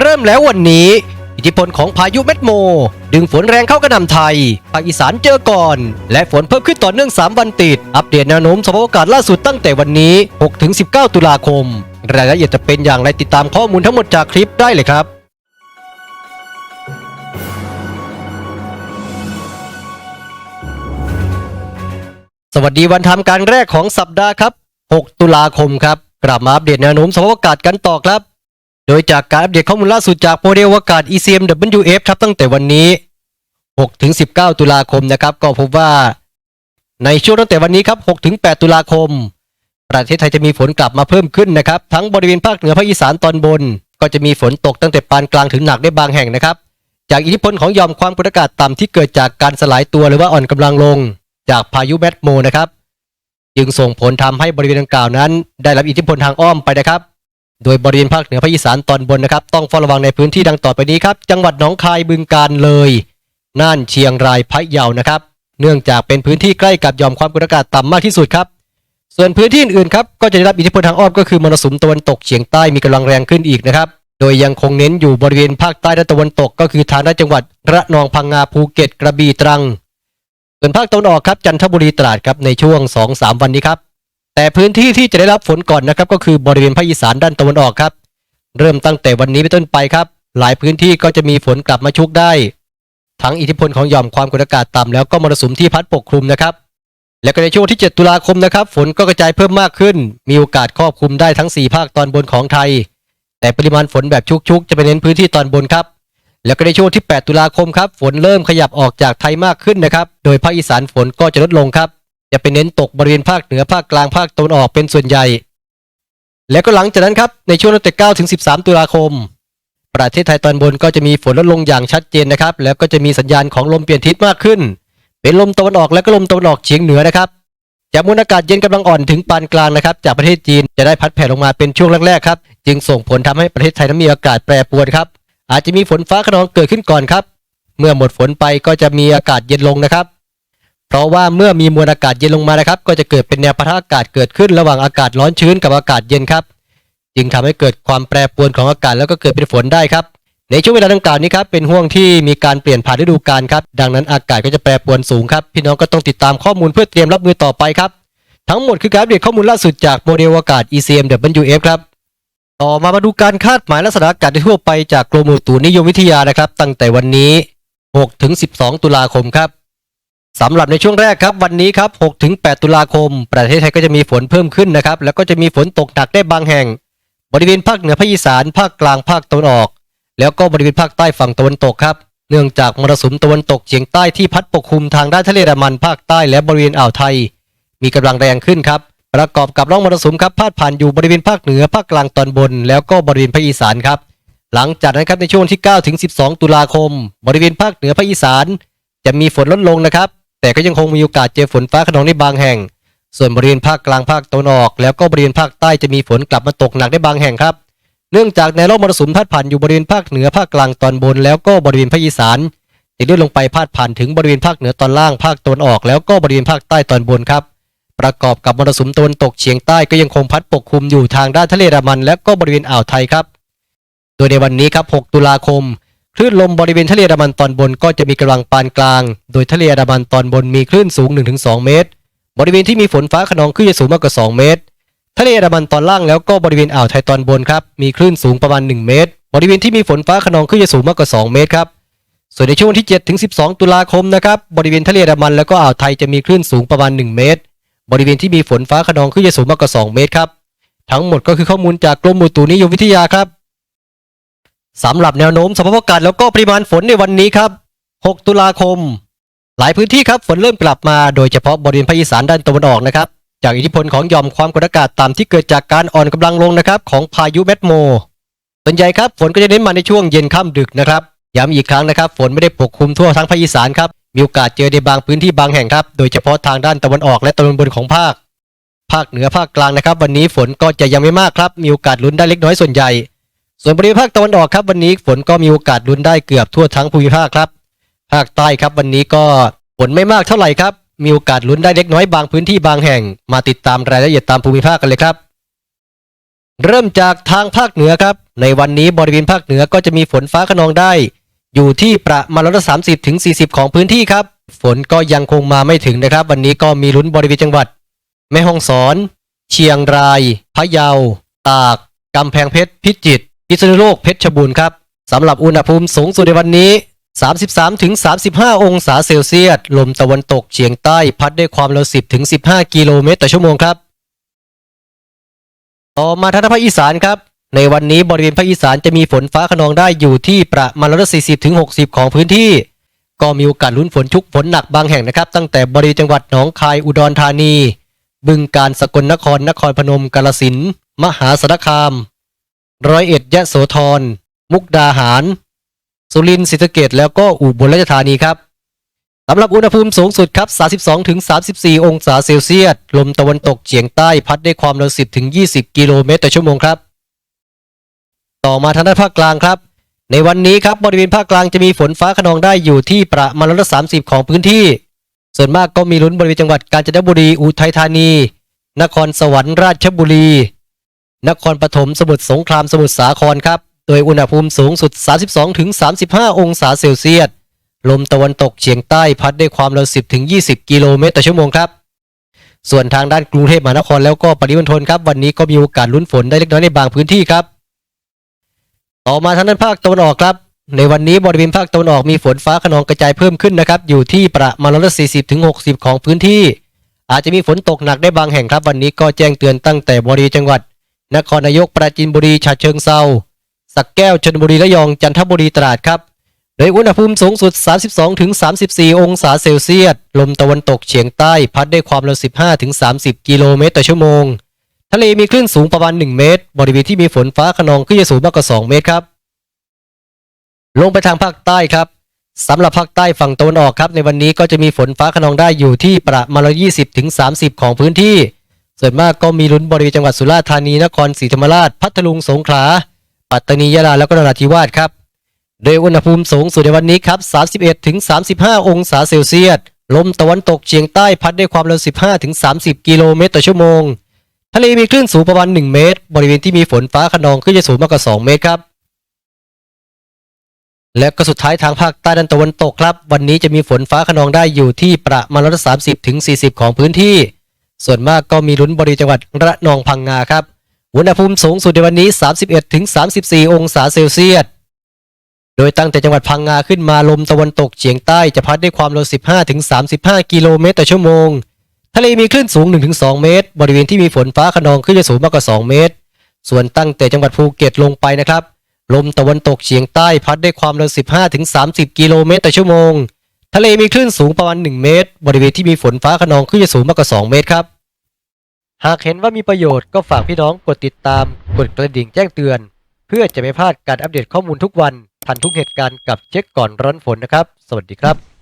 เริ่มแล้ววันนี้ อิทธิพลของพายุเม็ดโม ดึงฝนแรงเข้ากระหน่ำไทย ภาคอีสานเจอก่อน และฝนเพิ่มขึ้นต่อเนื่อง 3 วันติด อัปเดตแนวโน้มสภาพอากาศล่าสุดตั้งแต่วันนี้ 6-19 ตุลาคม รายละเอียดจะเป็นอย่างไรติดตามข้อมูลทั้งหมดจากคลิปได้เลยครับสวัสดีวันทำการแรกของสัปดาห์ครับ 6 ตุลาคมครับ กลับมาอัปเดตแนวโน้มสภาพอากาศกันต่อครับ โดยจากการอัปเดตข้อมูลล่าสุดจากโมเดลอากาศ ECMWF ครับตั้งแต่วันนี้ 6-19 ตุลาคมนะครับ ก็พบว่าในช่วงตั้งแต่วันนี้ครับ 6-8 ตุลาคม ประเทศไทยจะมีฝนกลับมาเพิ่มขึ้นนะครับ ทั้งบริเวณภาคเหนือภาคอีสานตอนบน ก็จะมีฝนตกตั้งแต่ปานกลางถึงหนักได้บางแห่งนะครับ จากอิทธิพลของยอมความกดอากาศต่ำที่เกิดจากการสลายตัวหรือว่าอ่อนกำลังลง จากพายุแมทโมนะครับ จึงส่งผลทำให้บริเวณดังกล่าวนั้น ได้รับอิทธิพลทางอ้อมไปนะครับ โดยบริเวณภาคเหนือภาคอีสานตอนบนนะครับ ต้องเฝ้าระวังในพื้นที่ดังต่อไปนี้ครับ จังหวัดหนองคายบึงกาฬเลยน่านเชียงรายพะเยานะครับ เนื่องจากเป็นพื้นที่ใกล้กับยอมความกดอากาศต่ำมากที่สุดครับส่วนพื้นที่อื่นๆครับก็จะได้รับอิทธิพลทางอ้อมก็คือมรสุมตะวันตกเฉียงใต้มีกำลังแรงขึ้นอีกนะครับ โดยยังคงเน้นอยู่บริเวณภาคใต้และตะวันตก ก็คือทางด้านจังหวัดระนองพังงาภูเก็ตกระบี่ตรัง ส่วนภาคตะวันออกครับจันทบุรีตราดครับในช่วง 2-3 วันนี้ครับ แต่พื้นที่ที่จะได้รับฝนก่อนนะครับก็คือบริเวณภาคอีสานด้านตะวันออกครับ เริ่มตั้งแต่วันนี้เป็นต้นไปครับ หลายพื้นที่ก็จะมีฝนกลับมาชุกได้ ทั้งอิทธิพลของหย่อมความกดอากาศต่ำแล้วก็มรสุมที่พัดปกคลุมนะครับ และก็ในช่วงที่ 7 ตุลาคมนะครับ ฝนก็กระจายเพิ่มมากขึ้น มีโอกาสครอบคลุมได้ทั้ง 4 ภาคตอนบนของไทย แต่ปริมาณฝนแบบชุกๆ จะไปเน้นพื้นที่ตอนบนครับ แล้วก็ในช่วงที่ 8 ตุลาคมครับฝนเริ่มขยับออกจากไทยมากขึ้นนะครับ โดยภาคอีสานฝนก็จะลดลงครับ จะไปเน้นตกบริเวณภาคเหนือภาคกลางภาคตะวันออกเป็นส่วนใหญ่ แล้วก็หลังจากนั้นครับในช่วงตั้งแต่9ถึง 13 ตุลาคม ประเทศไทยตอนบนก็จะมีฝนลดลงอย่างชัดเจนนะครับ แล้วก็จะมีสัญญาณของลมเปลี่ยนทิศมากขึ้น เป็นลมตะวันออกและก็ลมตะวันออกเฉียงเหนือนะครับจากมวลอากาศเย็นกำลังอ่อนถึงปานกลางนะครับ จากประเทศจีนจะได้พัดแผ่ลงมาเป็นช่วงแรกๆครับ จึงส่งผลทำให้ประเทศไทยนั้นมีอากาศแปรปรวนครับ อาจจะมีฝนฟ้าขนองเกิดขึ้นก่อนครับ เมื่อหมดฝนไปก็จะมีอากาศเย็นลงนะครับ เพราะว่าเมื่อมีมวลอากาศเย็นลงมานะครับ ก็จะเกิดเป็นแนวปะทะอากาศเกิดขึ้นระหว่างอากาศร้อนชื้นกับอากาศเย็นครับ จึงทำให้เกิดความแปรปรวนของอากาศแล้วก็เกิดเป็นฝนได้ครับ ในช่วงเวลาดังกล่าวนี้ครับเป็นห่วงที่มีการเปลี่ยนผ่านฤดูกาลครับ ดังนั้นอากาศก็จะแปรปรวนสูงครับ พี่น้องก็ต้องติดตามข้อมูลเพื่อเตรียมรับมือต่อไปครับ ทั้งหมดคือการอัปเดตข้อมูลล่าสุดจากโมเดลอากาศ ECMWF ครับต่อมามาดูการคาดหมายลักษณะอากาศทั่วไปจากกรมอุตุนิยมวิทยานะครับ ตั้งแต่วันนี้6ถึง12 ตุลาคมครับ สำหรับในช่วงแรกครับวันนี้ครับ 6-8 ตุลาคม ประเทศไทยก็จะมีฝนเพิ่มขึ้นนะครับ แล้วก็จะมีฝนตกหนักได้บางแห่ง บริเวณภาคเหนือภาคอีสานภาคกลางภาคตะวันออก แล้วก็บริเวณภาคใต้ฝั่งตะวันตกครับ เนื่องจากมรสุมตะวันตกเฉียงใต้ที่พัดปกคลุมทางด้านทะเลอันดามันภาคใต้และบริเวณอ่าวไทย มีกำลังแรงขึ้นครับ ประกอบกับร่องมรสุมครับพาดผ่านอยู่บริเวณภาคเหนือภาคกลางตอนบน แล้วก็บริเวณภาคอีสานครับ หลังจากนั้นครับในช่วงที่9ถึง12 ตุลาคม บริเวณภาคเหนือภาคอีสาน จะมีฝนลดลงนะครับ แต่ก็ยังคงมีโอกาสเจอฝนฟ้าขนองในบางแห่ง ส่วนบริเวณภาคกลางภาคตะวันออก แล้วก็บริเวณภาคใต้จะมีฝนกลับมาตกหนักได้บางแห่งครับ เนื่องจากแนร่องมรสุมพาดผ่านอยู่บริเวณภาคเหนือภาคกลางตอนบน แล้วก็บริเวณภาคอีสานจะเลื่อนลงไปพาดผ่านถึงบริเวณภาคเหนือตอนล่างภาคตะวันออก แล้วก็บริเวณภาคใต้ตอนบนครับ ประกอบกับมรสุมตะวันตกเฉียงใต้ก็ยังคงพัดปกคลุมอยู่ทางด้านทะเลอันดามัน และก็บริเวณอ่าวไทยครับ โดยในวันนี้ครับ 6 ตุลาคม คลื่นลมบริเวณทะเลอันดามันตอนบนก็จะมีกำลังปานกลาง โดยทะเลอันดามันตอนบนมีคลื่นสูง 1-2 เมตร บริเวณที่มีฝนฟ้าขนองคลื่นจะสูงมากกว่า 2 เมตร ทะเลอันดามันตอนล่างแล้วก็บริเวณอ่าวไทยตอนบนครับ มีคลื่นสูงประมาณ 1 เมตร บริเวณที่มีฝนฟ้าขนองคลื่นจะสูงมากกว่า 2 เมตรครับ ส่วนในช่วงวันที่7ถึง12 ตุลาคมนะครับ บริเวณทะเลอันดามันแล้วก็อ่าวไทยจะมีคลื่นสูงประมาณ 1 เมตร บริเวณที่มีฝนฟ้าขนองคลื่นจะสูงมากกว่า 2 เมตรครับ ทั้งหมดก็คือข้อมูลจากกรมอุตุนิยมวิทยาครับ สำหรับแนวโน้มสภาพอากาศแล้วก็ปริมาณฝนในวันนี้ครับ 6 ตุลาคม หลายพื้นที่ครับฝนเริ่มกลับมาโดยเฉพาะบริเวณภาคอีสานด้านตะวันออกนะครับ จากอิทธิพลของหย่อมความกดอากาศต่ำที่เกิดจากการอ่อนกำลังลงนะครับ ของพายุแมทโมส่วนใหญ่ครับฝนก็จะเน้นมาในช่วงเย็นค่ำดึกนะครับย้ำอีกครั้งนะครับ ฝนไม่ได้ปกคลุมทั่วทั้งภาคอีสานครับมีโอกาสเจอในบางพื้นที่บางแห่งครับ โดยเฉพาะทางด้านตะวันออกและตะวันบนของภาค ภาคเหนือภาคกลางนะครับ วันนี้ฝนก็จะยังไม่มากครับ มีโอกาสลุ้นได้เล็กน้อยส่วนใหญ่ ส่วนบริเวณภาคตะวันออกครับวันนี้ฝนก็มีโอกาสลุนได้เกือบทั่วทั้งภูมิภาคครับ ภาคใต้ครับวันนี้ก็ฝนไม่มากเท่าไหร่ครับ มีโอกาสลุ้นได้เล็กน้อยบางพื้นที่บางแห่ง มาติดตามรายละเอียดตามภูมิภาคกันเลยครับ เริ่มจากทางภาคเหนือครับ ในวันนี้บริเวณภาคเหนือก็จะมีฝนฟ้าขนองได้ อยู่ที่ประมาณร้อยสามสิบถึงสี่สิบของพื้นที่ครับ ฝนก็ยังคงมาไม่ถึงนะครับ วันนี้ก็มีลุ้นบริเวณจังหวัด แม่ฮ่องสอน เชียงราย พะเยา ตาก กำแพงเพชร พิจิตร พิษณุโลกเพชรบูรณ์ครับสำหรับอุณหภูมิสูงสุดในวันนี้ 33ถึง35 องศาเซลเซียส ลมตะวันตกเฉียงใต้พัดด้วยความเร็ว 10ถึง15 กิโลเมตรต่อชั่วโมงครับ ต่อมาทางภาคอีสานครับ ในวันนี้บริเวณภาคอีสานจะมีฝนฟ้าขนองได้อยู่ที่ประมาณร้อยละ40ถึง60ของพื้นที่ ก็มีโอกาสลุ้นฝนชุกฝนหนักบางแห่งนะครับ ตั้งแต่บริเวณจังหวัดหนองคายอุดรธานี บึงกาฬสกลนครนครพนมกาฬสินธุ์มหาสารคาม ร้อยเอ็ดยะโสธร มุกดาหาร สุรินทร์ศรีสะเกษแล้วก็อุบลราชธานีครับสำหรับอุณหภูมิสูงสุดครับ 32ถึง34 องศาเซลเซียส ลมตะวันตกเฉียงใต้พัดได้ความเร็ว 10ถึง20 กิโลเมตรต่อชั่วโมงครับ ต่อมาทางด้านภาคกลางครับ ในวันนี้ครับบริเวณภาคกลางจะมีฝนฟ้าขนองได้อยู่ที่ประมาณร้อยละ30 ของพื้นที่ ส่วนมากก็มีลุ้นบริเวณจังหวัดกาญจนบุรี อุทัยธานี นครสวรรค์ราชบุรี นครปฐมสมุทรสงครามสมุทรสาครครับ โดยอุณหภูมิสูงสุด 32ถึง35 องศาเซลเซียส ลมตะวันตกเฉียงใต้พัดด้วยความเร็ว 10ถึง20 กิโลเมตรต่อชั่วโมงครับ ส่วนทางด้านกรุงเทพมหานครแล้วก็ปริมณฑลครับ วันนี้ก็มีโอกาสลุ้นฝนได้เล็กน้อยในบางพื้นที่ครับ ต่อมาทางด้านภาคตะวันออกครับ ในวันนี้บริเวณภาคตะวันออกมีฝนฟ้าขนองกระจายเพิ่มขึ้นนะครับ อยู่ที่ประมาณร้อยละ40ถึง60 ของพื้นที่ อาจจะมีฝนตกหนักได้บางแห่งครับ วันนี้ก็แจ้งเตือนตั้งแต่บริเวณจังหวัด นครนายกปราจีนบุรีฉะเชิงเซาสักแก้วชลบุรีระยองจันทบุรีตราดครับ โดยอุณหภูมิสูงสุด 32ถึง34 องศาเซลเซียส ลมตะวันตกเฉียงใต้พัดได้ความเร็ว 15ถึง30 กิโลเมตรต่อชั่วโมง ทะเลมีคลื่นสูงประมาณ 1 เมตร บริเวณที่มีฝนฟ้าขนองคลื่นจะสูงมากกว่า 2 เมตรครับ ลงไปทางภาคใต้ครับสำหรับภาคใต้ฝั่งตะวันออกครับ ในวันนี้ก็จะมีฝนฟ้าขนองได้อยู่ที่ประมาณ120ถึง30 ของพื้นที่ ส่วนมากก็มีลุ้นบริเวณจังหวัดสุราษฎร์ธานีนครศรีธรรมราช พัทลุงสงขลา ปัตตานียะลาแล้วก็นราธิวาสครับ โดยอุณหภูมิสูงสุดในวันนี้ครับ 31ถึง35 องศาเซลเซียส ลมตะวันตกเฉียงใต้พัดด้วยความเร็ว 15ถึง30 กิโลเมตรต่อชั่วโมง ทะเลมีคลื่นสูงประมาณ 1 เมตร บริเวณที่มีฝนฟ้าขนองคลื่นจะสูงมากกว่า 2 เมตรครับ และก็สุดท้ายทางภาคใต้ด้านตะวันตกครับ วันนี้จะมีฝนฟ้าขนองได้อยู่ที่ประมาณร้อยละ30ถึง40ของพื้นที่ ส่วนมากก็มีลุ้นบริจังหวัดระนองพังงาครับ อุณหภูมิสูงสุดในวันนี้ 31ถึง34 องศาเซลเซียส โดยตั้งแต่จังหวัดพังงาขึ้นมาลมตะวันตกเฉียงใต้จะพัดด้วยความเร็ว 15ถึง35 กิโลเมตรต่อชั่วโมง ทะเลมีคลื่นสูง 1-2 เมตร บริเวณที่มีฝนฟ้าขนองคลื่นจะสูงมากกว่า 2 เมตร ส่วนตั้งแต่จังหวัดภูเก็ตลงไปนะครับ ลมตะวันตกเฉียงใต้พัดด้วยความเร็ว 15ถึง30 กิโลเมตรต่อชั่วโมง ทะเลมีคลื่นสูงประมาณ 1 เมตร บริเวณที่มีฝนฟ้าขนองคลื่นจะสูงมากกว่า 2 เมตรครับ หากเห็นว่ามีประโยชน์ก็ฝากพี่น้องกดติดตาม กดกระดิ่งแจ้งเตือน เพื่อจะไม่พลาดการอัปเดตข้อมูลทุกวัน ทันทุกเหตุการณ์กับเช็คก่อนร้อนฝนนะครับ สวัสดีครับ